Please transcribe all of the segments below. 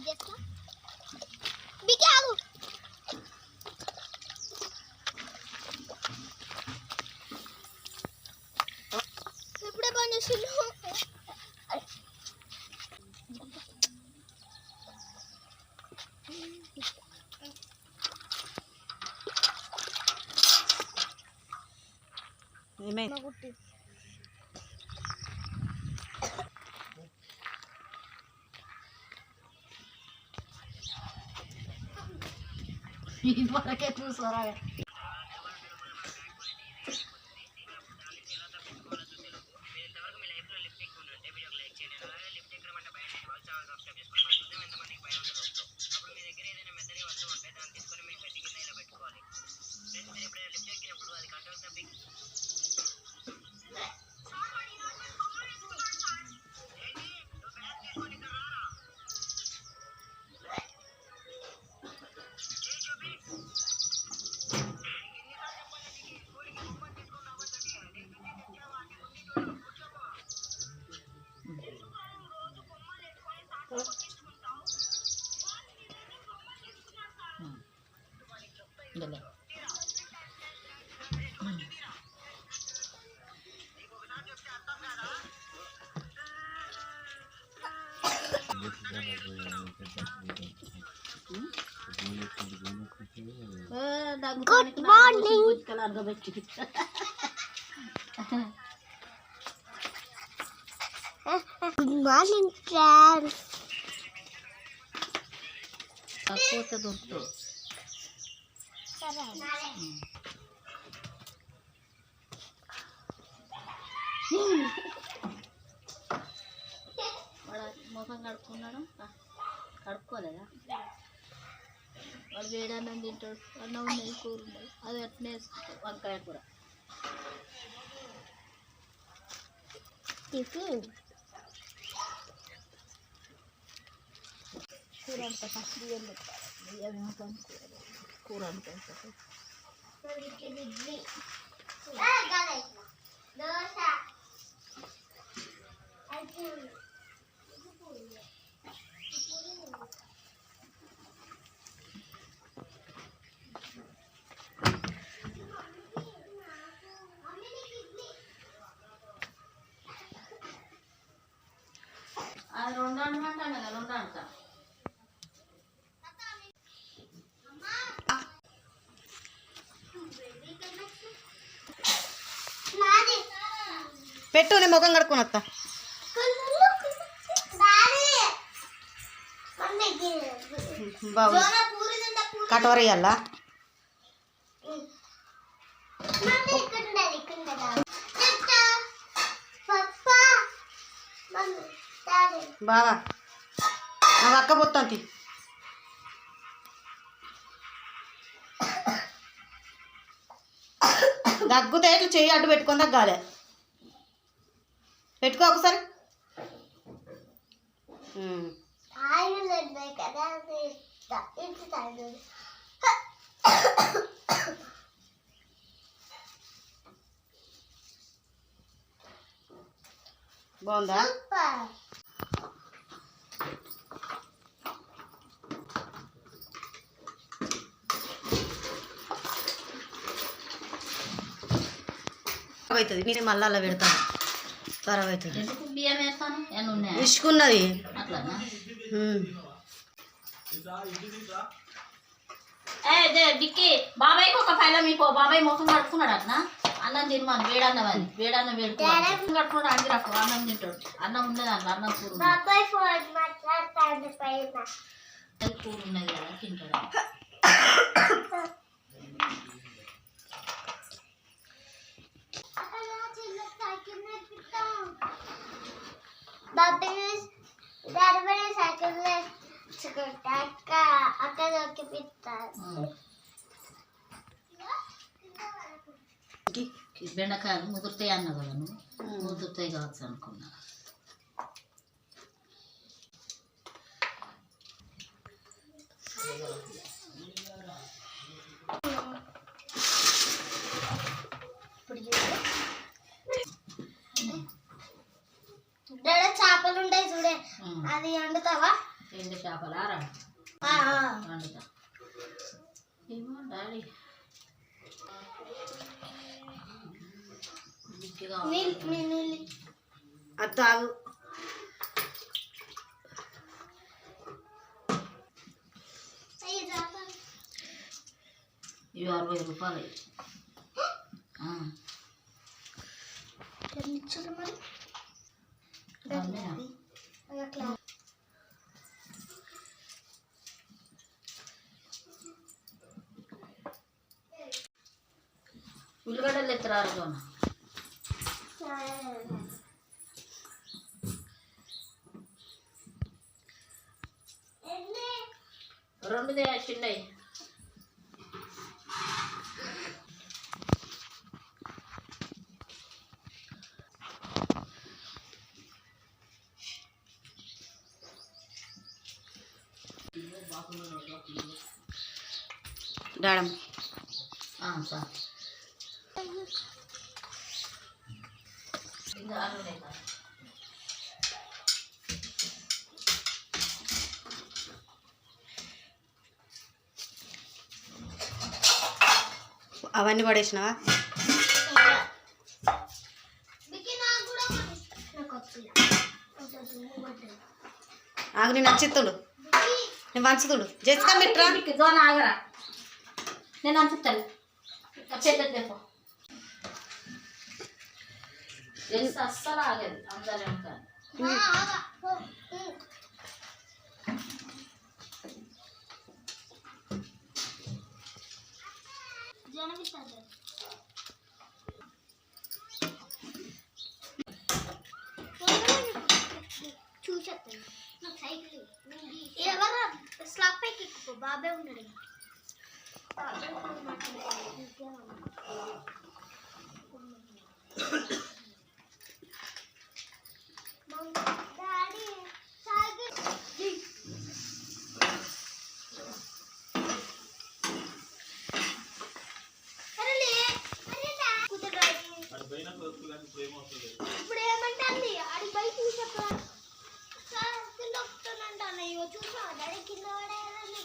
দেখো বিকে আলু এপড়ে বানিয়েছিল ఏమైంది 你把它给毒死了。Good morning. Good morning, friends. కాకపోతే దొరుకుతుంది వాడు ముఖం కడుక్కున్నాడు. కడుక్కోలేదా? వాడు వేడన్నం తింటాడు. అన్నం ఉన్నది కూర ఉన్నది. అది అట్నే వేసుకుంటాడు వంకాయ కూర. kurang pa sa diyan ba diyan ang pan kurang pa sa Ah, galay. Dosa. Ay, పెట్టు నేను ముఖం కడుక్కొని వస్తా. బాబు మమ్మీకి బాగుంది ఇయ్యాలా నాకు అక్క పోతాంతి దగ్గుతే ఇట్లా చెయ్యి అడ్డు పెట్టుకొని తగ్గాలి. పెట్టుకో ఒకసారి. బాగుందా? అవుతుంది. నేను మళ్ళీ అలా పెడతాను ఖరాబ్ అవుతుంది ఎందుకు బియ్యం వేస్తాను ఏమన్నా ఉన్నాయా ఇసుకున్నది బాబాయ్కి ఒక ఫైల్ మీకు బాబాయ్ ముఖం కడుక్కున్నాడు అట్నా అన్నం తినమని వేడన్నం అది వేడన్నం వేడుకున్నాడు ముఖం కట్టుకున్నాడు అంగి రాకు అన్నం తింటాడు అన్నం ఉన్నది అన్న అన్నం అది కూర ఉన్నది కదా తింటాడు బాబాయ్ డాడీ సైకిల్ అక్క అక్క ఉమ్. ఈ బెండకాయలు ముదురుతాయి అన్న కదా నువ్వు ముదురుతాయి కావచ్చు అనుకున్నా డాడీ చేపలు ఉంటాయి చూడే ఉమ్. అది వండుతావా? ఎండు ఆ. వండుతా. ఏమో డాడీ. తాగు. చేపలు ఇవి అరవై రూపాయలు. మరి? చిన్నవి అవన్నీ పడేసినావా? కూడా పడ్డది. ఆగు నేను నచ్చిత్తుడు బికి. నేను వంచుతుడు జెస్కా మిట్రా? ఆగరా. నేను అంచుతాను తెలిసి అస్సలు ఆగదు. అందరూ బాబే ఉన్నాడు డాడీ సైకిల్ అరేలే అరే డా కుదరాడి ఇప్పుడు ఏమంటుంది ఆడి బయట చూసా సార్ కింద వస్తానంటాను ఇగో చూసావా డాడీ కింద పడేయాలని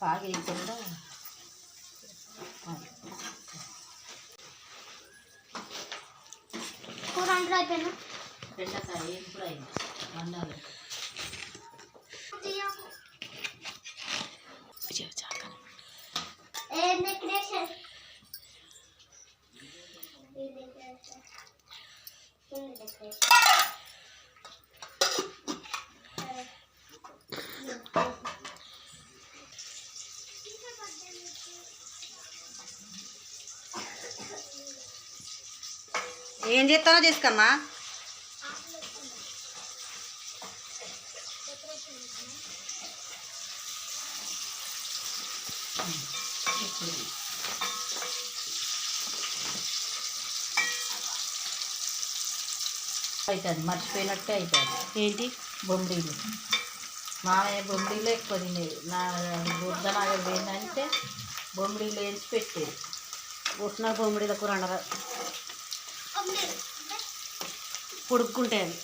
బాగా వేయకుండా కూర అంటే అయిపోయినా బెండకాయ ఎప్పుడు అయింది వండాలి ఏం డెకరేషన్ ఏం డెకరేషన్ ఏం చేస్తానో చేసుకోమ్మా అవుతుంది మర్చిపోయినట్టే అవుతుంది ఏంటి? బొమ్మిడీలు మామయ్య బొమ్మిడీలు ఎక్కువ తినేది. నా బుద్ధ నాగర్ ఏంటంటే బొమ్మిడీలు వేసి పెట్టేది. ఉట్టిన బొమ్మిడీల కూర అండర పుడుక్కుంటే అవి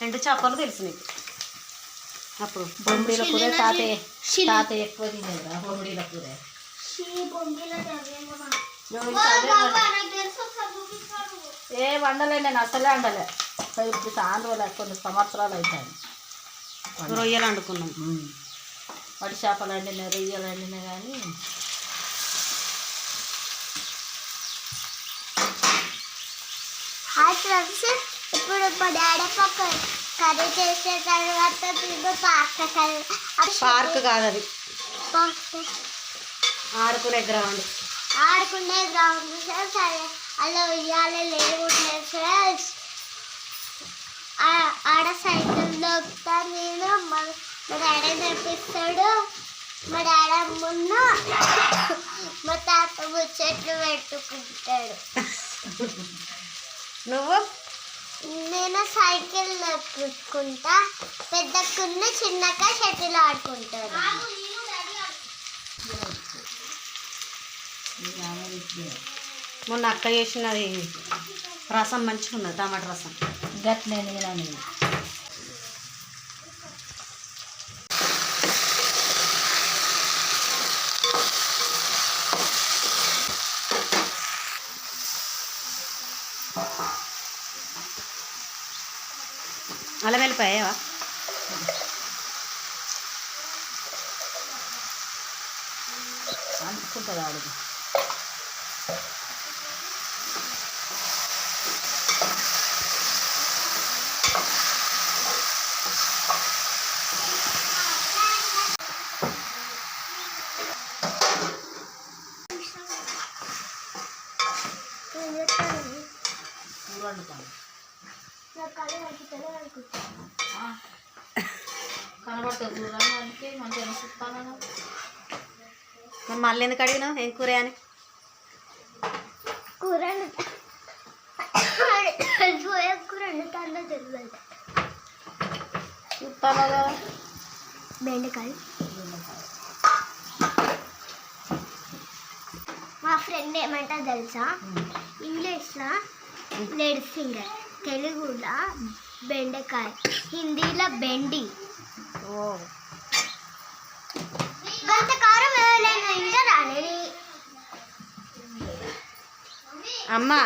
రెండు చేపలు తెలుసు నీకు. అప్పుడు బొమ్మిడీల కూర తాతయ్య. తాతయ్య ఎక్కువ తినేది బొమ్మిడీల కూర. అదే. ఏ వండలే నేను అసలే వండలే. ఇప్పుడు రోజులు కొన్ని సంవత్సరాలు అవుతాయి రొయ్యలు వండుకున్నాం వడి చేపలు వండినా రొయ్యలు వండినా కానీ ఫ్రెండ్స్ ఇప్పుడు మా డాడీ పక్క కర్రీ చేసిన తర్వాత మేము పార్క్ పార్క్ కాదు అది ఆడుకునే గ్రౌండ్. ఆడుకునే గ్రౌండ్. సార్ సరే అలా ఉయ్యాలి లేకుంటే ఫ్రెండ్స్ ఆడ సైకిల్ దొక్కుతా నేను. మా డాడీ నేర్పిస్తాడు మా డాడీ ముందు మా తాత ముచ్చట్లు పెట్టుకుంటాడు. నువ్వు? నేను సైకిల్ దొక్కుంటా పెద్దకున్న చిన్నక షటిల్ ఆడుకుంటాడు మొన్న అక్క చేసినది రసం మంచిగా ఉన్నది టమాటా రసం. గట్లే నేను అలా వెళ్ళిపోయావా అనుకుంటుంది ఆవిడకి మరి మళ్ళీ ఎందుకు అడిగినావు? ఏం కూర అని? కూర కదా బెండకాయ. మా ఫ్రెండ్ ఏమంటా తెలుసా? ఇంగ్లీష్లో లేడీ ఫింగర్. తెలుగులో బెండకాయ హిందీలో బెండి. ఓ. గంత కారం వేయలేను ఇంకా అమ్మా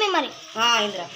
మమ్మీ మరి. ఆ, ఇందిరా.